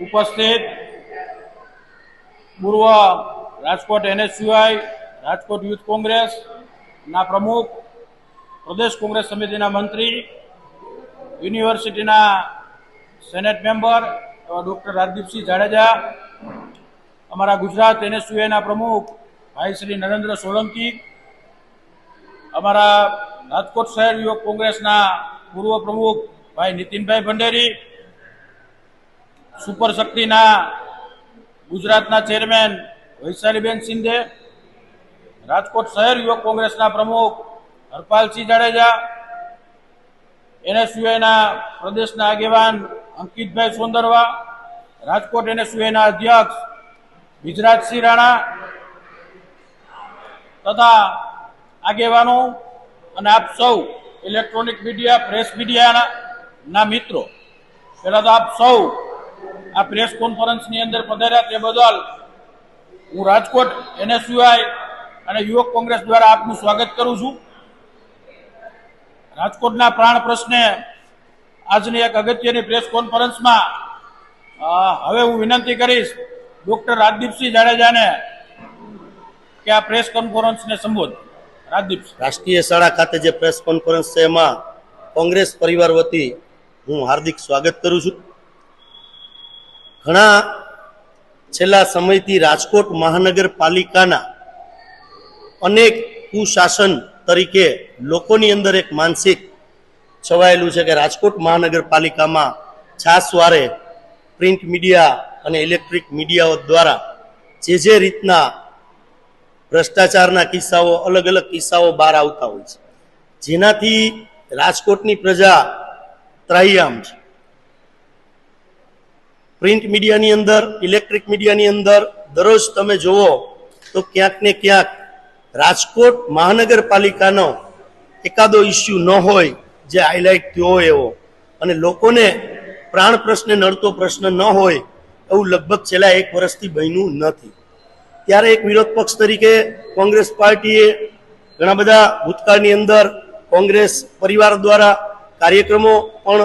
ઉપસ્થિત પૂર્વ Rajkot NSUI, Rajkot youth કોંગ્રેસના પ્રમુખ, પ્રદેશ કોંગ્રેસ સમિતિના મંત્રી, યુનિવર્સિટીના સેનેટ મેમ્બર એવા ડૉક્ટર રાજદીપસિંહ જાડેજા, અમારા ગુજરાત એનએસયુઆઈના પ્રમુખ ભાઈ શ્રી નરેન્દ્ર સોલંકી, અમારા રાજકોટ શહેર યુવક કોંગ્રેસના પૂર્વ પ્રમુખ ભાઈ નીતિનભાઈ ભંડેરી સુપર શક્તિના ગુજરાતના ચેરમેન વૈશાલીબેન શિંદે, રાજકોટ શહેર યુવક કોંગ્રેસના પ્રમુખ હરપાલસિંહ જાડેજા, એનએસયુઆઈના પ્રદેશના આગેવાન અંકિતભાઈ સોંદરવા, રાજકોટ એનએસયુઆઈના અધ્યક્ષ ગુજરાતસિંહ રાણા તથા આગેવાનો અને આપ સૌ ઇલેક્ટ્રોનિક મીડિયા, પ્રેસ મીડિયાના ના મિત્રો. પહેલાં તો આપ સૌ આ પ્રેસ કોન્ફરન્સની અંદર પધાર્યા તે બદલ હું રાજકોટ એનએસયુઆઈ અને યુવક કોંગ્રેસ દ્વારા આપનું સ્વાગત કરું છું. રાજકોટના પ્રાણ પ્રશ્ને આજની એક અગત્યની પ્રેસ કોન્ફરન્સમાં હવે હું વિનંતી કરીશ ડોક્ટર રાજદીપસિંહ જાડેજાને કે આ પ્રેસ કોન્ફરન્સને સંબોધ. રાજદીપ રાષ્ટ્રીય શાળા ખાતે જે પ્રેસ કોન્ફરન્સ છે એમાં કોંગ્રેસ પરિવાર વતી હું હાર્દિક સ્વાગત કરું છું. ઘણા છેલ્લા સમયથી રાજકોટ મહાનગરપાલિકાના અનેક કુશાસન તરીકે લોકોની અંદર એક માનસિક છવાયેલું છે કે રાજકોટ મહાનગરપાલિકામાં છાસવારે પ્રિન્ટ મીડિયા અને ઇલેક્ટ્રિક મીડિયાઓ દ્વારા જે જે રીતના ભ્રષ્ટાચારના કિસ્સાઓ અલગ અલગ કિસ્સાઓ બહાર આવતા હોય છે. જેનાથી રાજકોટની પ્રજા ત્રાહ્યામ છે. પ્રિન્ટ મીડિયાની અંદર, ઇલેક્ટ્રિક મીડિયાની અંદર, દરરોજ તમે જુઓ તો ક્યાંક ને ક્યાંક રાજકોટ મહાનગરપાલિકાનો એકાદો ઇસ્યુ ન હોય જે હાઇલાઇટ થયો એવો. અને લોકોને પ્રાણ પ્રશ્ને નડતો પ્રશ્ન ન હોય એવું લગભગ છેલ્લા એક વર્ષથી બન્યું નથી. ત્યારે એક વિરોધ પક્ષ તરીકે કોંગ્રેસ પાર્ટીએ ઘણા બધા ભૂતકાળની અંદર કોંગ્રેસ પરિવાર દ્વારા કાર્યક્રમો પણ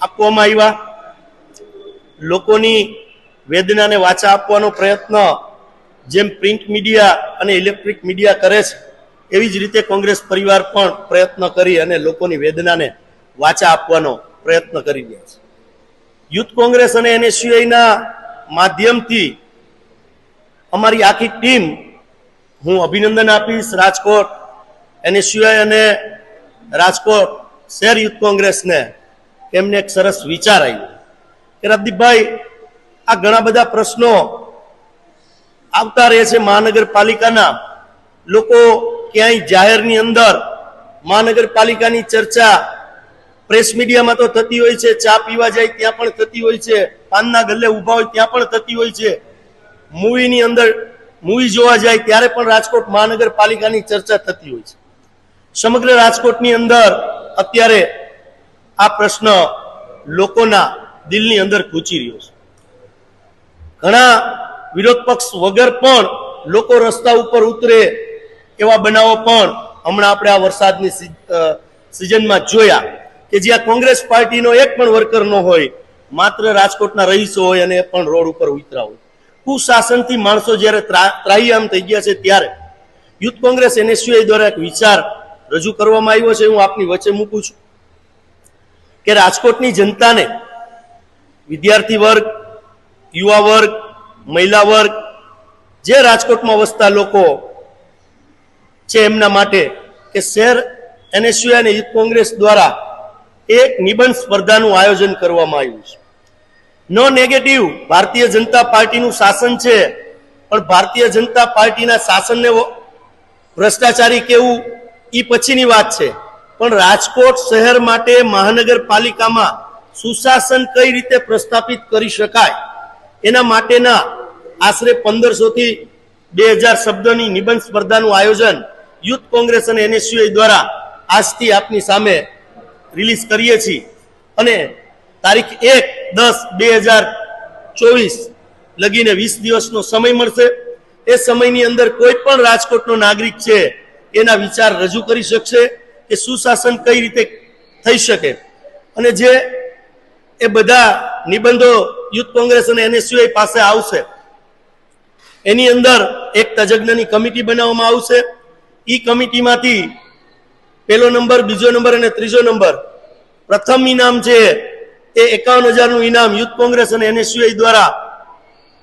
આપવામાં આવ્યા. લોકોની વેદનાને વાચા આપવાનો પ્રયત્ન જેમ પ્રિન્ટ મીડિયા અને ઇલેક્ટ્રિક મીડિયા કરે છે, એવી જ રીતે કોંગ્રેસ પરિવાર પણ પ્રયત્ન કરી અને લોકોની વેદનાને વાચા આપવાનો પ્રયત્ન કરી રહ્યા છે. યુથ કોંગ્રેસ અને એનએસયુઆઈના માધ્યમથી અમારી આખી ટીમ હું અભિનંદન આપીશ રાજકોટ એનએસયુઆઈ અને રાજકોટ શહેર યુથ કોંગ્રેસને. એમને એક સરસ વિચાર આવ્યો. કે રદીપભાઈ આ ઘણા બધા પ્રશ્નો આવતા રહે છે મહાનગરપાલિકાના. લોકો ક્યાંય જાહેરની અંદર મહાનગરપાલિકાની ચર્ચા પ્રેસ મીડિયામાં તો થતી હોય છે, ચા પીવા જાય ત્યાં પણ થતી હોય છે, પાનના ગલ્લે ઊભા હોય ત્યાં પણ થતી હોય છે. મૂવીની અંદર મૂવી જોવા જાય ત્યારે પણ રાજકોટ મહાનગરપાલિકાની ચર્ચા થતી હોય છે. સમગ્ર રાજકોટની અંદર અત્યારે આ પ્રશ્ન લોકોના દિલની અંદર ખૂચી રહ્યો છે. ઘણા વિરોધ પક્ષ વગર પણ લોકો રસ્તા ઉપર ઉતરે એવા બનાવો પણ હમણાં આપણે આ વરસાદની સિઝનમાં જોયા કે જ્યાં કોંગ્રેસ પાર્ટીનો એક પણ વર્કર ન હોય, માત્ર રાજકોટના રહીશો હોય અને પણ રોડ ઉપર ઉતરા હોય. કુશાસનથી માણસો જ્યારે ત્રા- ત્રાહિયામ થઈ ગયા છે ત્યારે યુથ કોંગ્રેસ એનએસયુઆઈ દ્વારા એક વિચાર રજૂ કરવામાં આવ્યો છે. હું આપની વચ્ચે મૂકું છું કે રાજકોટની જનતાને વિદ્યાર્થી વર્ગ, યુવા વર્ગ, મહિલા વર્ગ, જે રાજકોટમાં વસતા લોકો છે એમના માટે કે શહેર એનએસયુઆઈ અને યુથ કોંગ્રેસ દ્વારા એક નિબંધ સ્પર્ધાનું આયોજન કરવામાં આવ્યું છે. નો નેગેટિવ ભારતીય જનતા પાર્ટીનું શાસન છે, પણ ભારતીય જનતા પાર્ટીના શાસનને ભ્રષ્ટાચારી કેવું એ પછીની વાત છે. પણ રાજકોટ શહેર માટે મહાનગરપાલિકામાં સુશાસન કઈ રીતે પ્રસ્થાપિત કરી શકાય? એના માટેના આશરે પંદરસો થી બે હજાર શબ્દોની નિબંધ સ્પર્ધાનું આયોજન યુથ કોંગ્રેસ અને એનએસયુઆઈ દ્વારા આજથી આપની સામે રિલીઝ કરીએ છીએ. અને તારીખ એક દસ બે હજાર ચોવીસ લગીને વીસ દિવસનો સમય મળશે. એ સમયની અંદર કોઈ પણ રાજકોટનો નાગરિક છે એના વિચાર રજૂ કરી શકશે કે સુશાસન કઈ રીતે થઈ શકે. અને જે એ બધા નિબંધો યુથ કોંગ્રેસ અને એનએસયુઆઈ પાસે આવશે. એની અંદર એક તજજ્ઞની કમિટી બનાવવામાં આવશે. ઈ કમિટીમાંથી પેલો નંબર, બીજો નંબર અને ત્રીજો નંબર. પ્રથમ ઇનામ છે એ એકાવન હજારનું ઇનામ યુથ કોંગ્રેસ અને એનએસયુઆઈ દ્વારા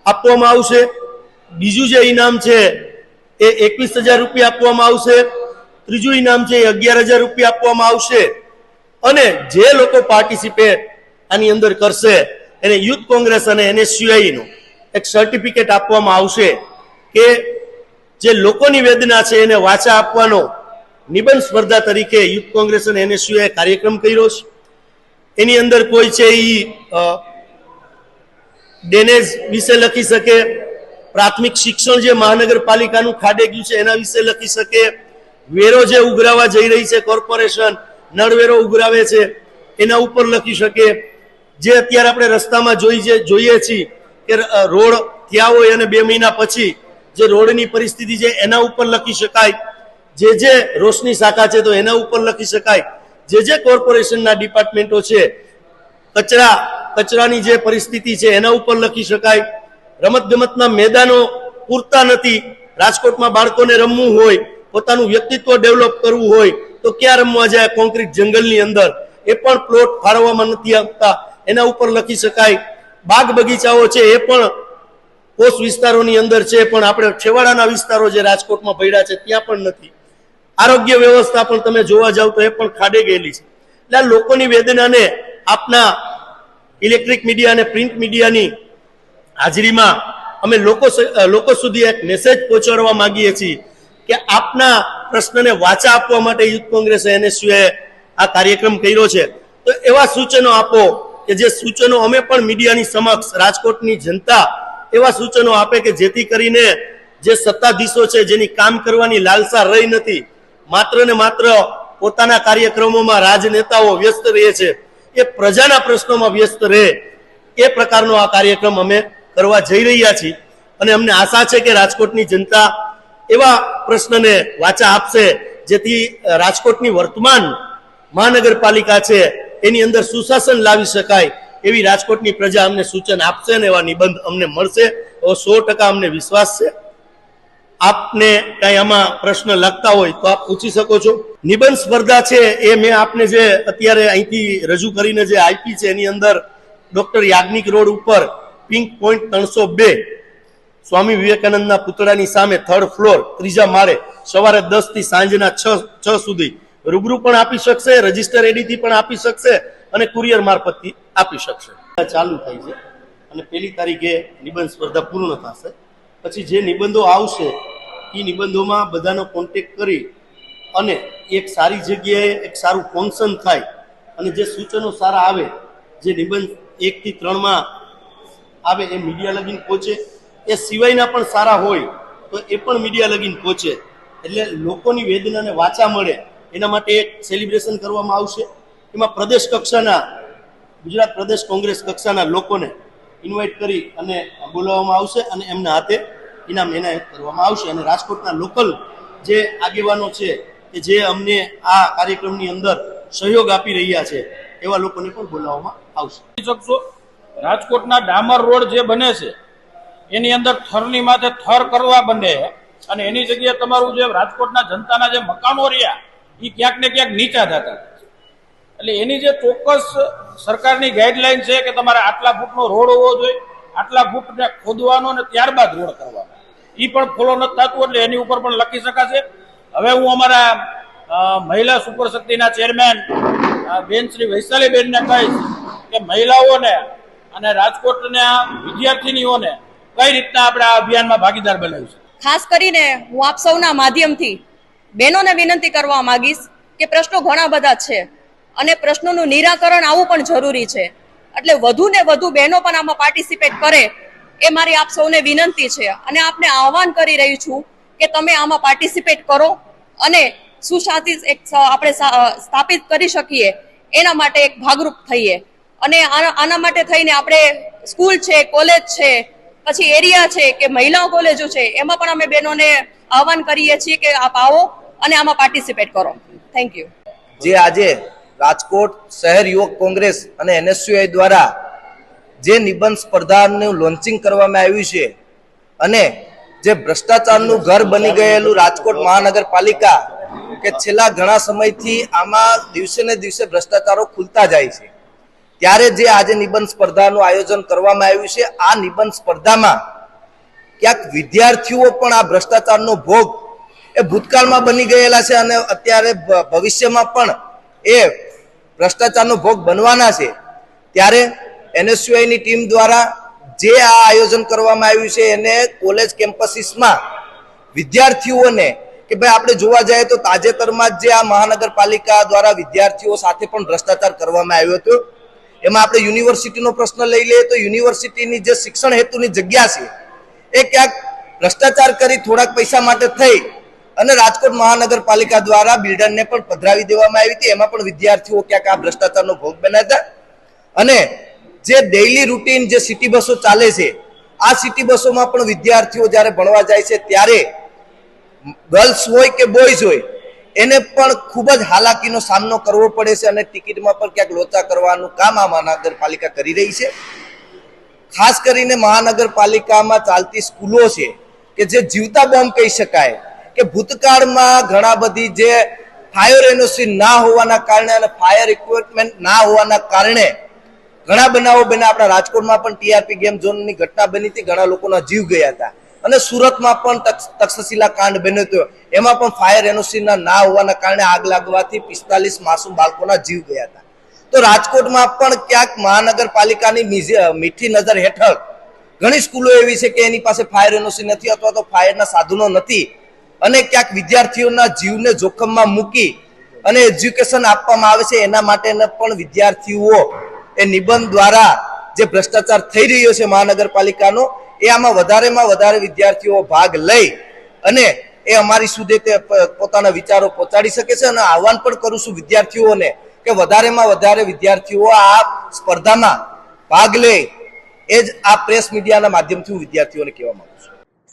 આપવામાં આવશે. બીજું જે ઇનામ છે એ એકવીસ હજાર રૂપિયા આપવામાં આવશે. ત્રીજું ઇનામ છે એ અગિયાર હજાર રૂપિયા આપવામાં આવશે. અને જે લોકો પાર્ટિસિપેટ આની અંદર કરશે. એને યુથ કોંગ્રેસ અને એનએસયુઆઈ નું એક સર્ટિફિકેટ આપવામાં આવશે કે જે લોકોની વેદના છે એને વાચા આપવાનો નિબંધ સ્પર્ધા તરીકે યુથ કોંગ્રેસ અને એનએસયુઆઈ કાર્યક્રમ કર્યો છે. એની અંદર કોઈ છે એ ડેનેજ વિશે લખી શકે, પ્રાથમિક શિક્ષણ જે મહાનગરપાલિકાનું ખાડે ગયું છે એના વિશે લખી શકે, વેરો જે ઉઘરાવા જઈ રહી છે કોર્પોરેશન, નળવેરો ઉઘરાવે છે, એના ઉપર લખી શકે. જે અત્યારે આપણે રસ્તામાં જોઈ જોઈએ છીએ કે રોડ થયા હોય અને બે મહિના પછી જે રોડની પરિસ્થિતિ છે એના ઉપર લખી શકાય. જે જે રોશની શાખા છે તો એના ઉપર લખી શકાય. જે જે કોર્પોરેશનના ડિપાર્ટમેન્ટો છે, કચરા કચરાની જે પરિસ્થિતિ છે એના ઉપર લખી શકાય. રમત ગમતના મેદાનો પૂરતા નથી. રાજકોટમાં બાળકોને રમવું હોય, પોતાનું વ્યક્તિત્વ ડેવલપ કરવું હોય, તો ક્યાં રમવા જાય? કોન્ક્રીટ જંગલની અંદર. એ પણ પ્લોટ ફાળવવામાં નથી આપતા એના ઉપર લખી શકાય, બાગ બગીચાઓ છે એ પણ પોષ વિસ્તારોની અંદર છે, પણ આપણે છેવાડાના વિસ્તારો જે રાજકોટમાં પડ્યા છે ત્યાં પણ નથી. આરોગ્ય વ્યવસ્થા પણ તમે જોવા જાવ તો એ પણ ખાડે ગયેલી છે. એટલે આ લોકોની વેદનાને આપના ઇલેક્ટ્રિક મીડિયા અને પ્રિન્ટ મીડિયાની હાજરીમાં અમે લોકો લોકો સુધી એક મેસેજ પહોંચાડવા માંગીએ છીએ કે આપના પ્રશ્નને વાચા આપવા માટે યુથ કોંગ્રેસ એનએસયુએ આ કાર્યક્રમ કર્યો છે. તો એવા સૂચનો આપો કે જે સૂચનો અમે પણ મીડિયાની સમક્ષ રાજકોટની જનતા એવા સૂચનો આપે કે જેથી કરીને જે સત્તાધીશો છે જેની કામ કરવાની લાલસા રહી નથી, માત્ર ને માત્ર પોતાના કાર્યક્રમોમાં રાજનેતાઓ વ્યસ્ત રહે છે, એ પ્રજાના પ્રશ્નોમાં વ્યસ્ત રહે, એ પ્રકારનો આ કાર્યક્રમ અમે કરવા જઈ રહ્યા છીએ. અને અમને આશા છે કે રાજકોટની જનતા એવા પ્રશ્નને વાચા આપશે, જેથી રાજકોટની વર્તમાન મહાનગરપાલિકા છે એની અંદર સુશાસન લાવી શકાય એવી રાજકોટની પ્રજા અમને સૂચન આપશે ને એવા નિબંધ અમને મળશે. સો ટકા અમને વિશ્વાસ છે. આપને કઈ આમાં પ્રશ્ન લખતા હોય તો આપ પૂછી શકો છો. નિબંધ સ્પર્ધા છે એ મેં આપને જે અત્યારે અહીંથી રજૂ કરીને જે આપી છે એની અંદર ડોક્ટર યાજ્ઞિક રોડ ઉપર પિંક પોઈન્ટ ત્રણસો બે સ્વામી વિવેકાનંદના પુતળાની સામે થર્ડ ફ્લોર ત્રીજા માળે સવારે દસથી સાંજના છ છ સુધી રૂબરૂ પણ આપી શકશે, રજિસ્ટર એડીથી પણ આપી શકશે અને કુરિયર મારફતથી આપી શકશે. ચાલુ થાય છે અને પહેલી તારીખે નિબંધ સ્પર્ધા પૂર્ણ થશે. પછી જે નિબંધો આવશે એ નિબંધોમાં બધાનો કોન્ટેક્ટ કરી અને એક સારી જગ્યાએ એક સારું ફંક્શન થાય અને જે સૂચનો સારા આવે, જે નિબંધ એકથી ત્રણમાં આવે, એ મીડિયા લગીન પહોંચે. એ સિવાયના પણ સારા હોય, તો એ પણ મીડિયા લગીન પહોંચે. એટલે લોકોની વેદનાને વાચા મળે. એના માટે એક સેલિબ્રેશન કરવામાં આવશે. એમાં પ્રદેશ કક્ષાના, ગુજરાત પ્રદેશ કોંગ્રેસ કક્ષાના લોકોને ઇન્વાઇટ કરી અને બોલાવવામાં આવશે અને એમના હાથે ઇનામ એનાયત કરવામાં આવશે. અને રાજકોટના લોકલ જે આગેવાનો છે કે જે અમને આ કાર્યક્રમની અંદર સહયોગ આપી રહ્યા છે, એવા લોકોને પણ બોલાવવામાં આવશે. શકશો, રાજકોટના ડામર રોડ જે બને છે, એની અંદર થરની માથે થર કરવા બને. અને એની જગ્યાએ તમારું જે રાજકોટના જનતાના જે મકાનો રહ્યા એ ક્યાંક ને ક્યાંક નીચા થતા એટલે એની જે ચોક્કસ સરકારની ગાઈડલાઈન છે કે તમારે આટલા ફૂટનો રોડ હોવો જોઈએ, આટલા ફૂટને ખોદવાનો અને ત્યારબાદ રોડ કરવાનો. એ પણ ફોલો નથી થતું, એટલે એની ઉપર પણ લખી શકાશે. હવે હું અમારા મહિલા સુપર શક્તિના ચેરમેન બેન શ્રી વૈશાલીબેનને કહીશ કે મહિલાઓને અને રાજકોટના વિદ્યાર્થીનીઓને કઈ રીતના આપણે આ અભિયાનમાં ભાગીદાર બનાવીશું ખાસ કરીને હું આપ સૌના માધ્યમથી બહેનોને વિનંતી કરવા માંગીશ કે પ્રશ્નો ઘણા બધા છે અને પ્રશ્નોનું નિરાકરણ આવવું પણ જરૂરી છે. એટલે વધુ ને વધુ બહેનો પણ આમાં પાર્ટિસિપેટ કરે એ મારી આપ સૌને વિનંતી છે. અને આપને આહવાન કરી રહી છું કે તમે આમાં પાર્ટિસિપેટ કરો અને સુશાસિત એક આપણે સ્થાપિત કરી શકીએ એના માટે એક ભાગરૂપ થઈએ. અને આના માટે થઈને આપણે સ્કૂલ છે, કોલેજ છે, પછી એરિયા છે કે મહિલાઓ કોલેજો છે, એમાં પણ અમે બહેનોને આહવાન કરીએ છીએ કે આપ આવો અને આમાં પાર્ટિસિપેટ કરો. થેન્ક યુ જે આજે રાજકોટ શહેર યુવક કોંગ્રેસ અને એનએસયુઆઈ દ્વારા જે નિબંધ સ્પર્ધાનું લોન્ચિંગ કરવામાં આવ્યું છે અને જે ભ્રષ્ટાચારનું ઘર બની ગયેલું રાજકોટ મહાનગરપાલિકા કે છેલ્લા ઘણા સમયથી આમાં દિવસે ને દિવસે ભ્રષ્ટાચારો ખુલતા જાય છે. ત્યારે જે આજે નિબંધ સ્પર્ધાનું આયોજન કરવામાં આવ્યું છે, આ નિબંધ સ્પર્ધામાં ક્યાંક વિદ્યાર્થીઓ પણ આ ભ્રષ્ટાચારનો ભોગ એ ભૂતકાળમાં બની ગયેલા છે અને અત્યારે ભવિષ્યમાં પણ એ ભ્રષ્ટાચારનો ભોગ બનવાના છે. ત્યારે એનએસયુઆઈની ટીમ દ્વારા જે આ આયોજન કરવામાં આવ્યું છે, એને કોલેજ કેમ્પસીસમાં વિદ્યાર્થીઓને કે ભાઈ આપણે જોવા જઈએ તો તાજેતરમાં જ આ મહાનગરપાલિકા દ્વારા વિદ્યાર્થીઓ સાથે પણ ભ્રષ્ટાચાર કરવામાં આવ્યો હતો. એમાં આપણે યુનિવર્સિટીનો પ્રશ્ન લઈ લઈએ તો યુનિવર્સિટીની જે શિક્ષણ હેતુની જગ્યા છે, એ ક્યાંક ભ્રષ્ટાચાર કરી થોડાક પૈસા માટે થઈ અને રાજકોટ મહાનગરપાલિકા દ્વારા બિલ્ડરને પણ પધરાવી દેવામાં આવી હતી. એમાં પણ વિદ્યાર્થીઓ ક્યાંક આ ભ્રષ્ટાચારનો ભોગ બન્યા અને જે ડેઇલી રૂટીન જે સિટી બસો ચાલે છે, આ સિટી બસોમાં પણ વિદ્યાર્થીઓ જ્યારે ભણવા જાય છે, ત્યારે ગર્લ્સ હોય કે બોયઝ હોય, એને પણ ખૂબ જ હાલાકીનો સામનો કરવો પડે છે અને ટિકિટમાં પણ ક્યાંક લોચા કરવાનું કામ આ મહાનગરપાલિકા કરી રહી છે. ખાસ કરીને મહાનગરપાલિકામાં ચાલતી સ્કૂલો છે કે જે જીવતા બોમ્બ કહી શકાય કે ભૂતકાળમાં ઘણા બધી જે ફાયર એનઓસી ના હોવાના કારણે અને ફાયર ઇક્વિપમેન્ટ ના હોવાના કારણે ઘણા બનાવો બન્યા. આપણા રાજકોટમાં પણ ટીઆરપી ગેમ ઝોનની ઘટના બની હતી. ઘણા લોકોના જીવ ગયા હતા. અને સુરતમાં પણ તક્ષ- તક્ષશિલા કાંડ બન્યો હતો. એમાં પણ ફાયર એનઓસીના ના હોવાના કારણે આગ લાગવાથી પિસ્તાલીસ માસૂમ બાળકોના જીવ ગયા હતા. તો રાજકોટમાં પણ ક્યાંક મહાનગરપાલિકાની મીઠી નજર હેઠળ ઘણી સ્કૂલો એવી છે કે એની પાસે ફાયર એનઓસી નથી અથવા તો ફાયરના સાધનો નથી. અને ક્યાંક વિદ્યાર્થીઓના જીવને જોખમમાં મૂકી અને એજ્યુકેશન આપવામાં આવે છે, એના માટે પણ વિદ્યાર્થીઓ એ નિબંધ દ્વારા જે ભ્રષ્ટાચાર થઈ રહ્યો છે મહાનગરપાલિકાનો, એ આમાં વધારેમાં વધારે વિદ્યાર્થીઓ ભાગ લઈ અને એ અમારી સુધી તે પોતાના વિચારો પહોંચાડી શકે છે અને આહવાન પણ કરું છું વિદ્યાર્થીઓને કે વધારેમાં વધારે વિદ્યાર્થીઓ આ સ્પર્ધામાં ભાગ લે. એ જ આ પ્રેસ મીડિયાના માધ્યમથી હું વિદ્યાર્થીઓને કહેવા માંગુ છું.